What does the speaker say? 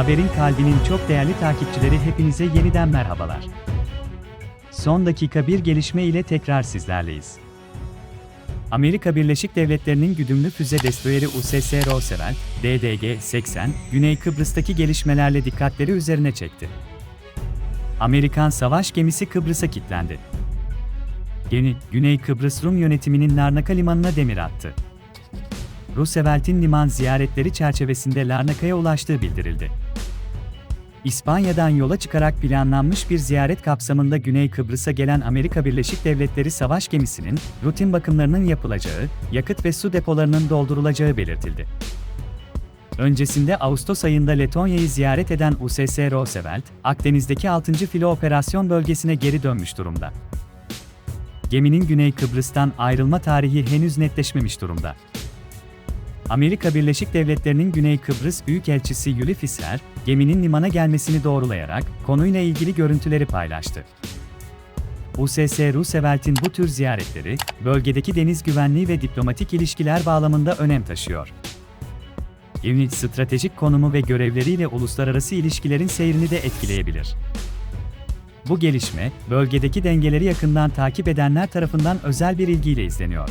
Haberin kalbinin çok değerli takipçileri hepinize yeniden merhabalar. Son dakika bir gelişme ile tekrar sizlerleyiz. Amerika Birleşik Devletleri'nin güdümlü füze destroyeri USS Roosevelt, DDG-80, Güney Kıbrıs'taki gelişmelerle dikkatleri üzerine çekti. Amerikan savaş gemisi Kıbrıs'a kilitlendi. Gemi, Güney Kıbrıs Rum yönetiminin Larnaka limanına demir attı. Roosevelt'in liman ziyaretleri çerçevesinde Larnaka'ya ulaştığı bildirildi. İspanya'dan yola çıkarak planlanmış bir ziyaret kapsamında Güney Kıbrıs'a gelen Amerika Birleşik Devletleri savaş gemisinin rutin bakımlarının yapılacağı, yakıt ve su depolarının doldurulacağı belirtildi. Öncesinde Ağustos ayında Letonya'yı ziyaret eden USS Roosevelt, Akdeniz'deki 6. Filo Operasyon Bölgesi'ne geri dönmüş durumda. Geminin Güney Kıbrıs'tan ayrılma tarihi henüz netleşmemiş durumda. Amerika Birleşik Devletleri'nin Güney Kıbrıs Büyükelçisi Yuli Fischer, geminin limana gelmesini doğrulayarak konuyla ilgili görüntüleri paylaştı. USS Roosevelt'in bu tür ziyaretleri, bölgedeki deniz güvenliği ve diplomatik ilişkiler bağlamında önem taşıyor. Gemi stratejik konumu ve görevleriyle uluslararası ilişkilerin seyrini de etkileyebilir. Bu gelişme, bölgedeki dengeleri yakından takip edenler tarafından özel bir ilgiyle izleniyor.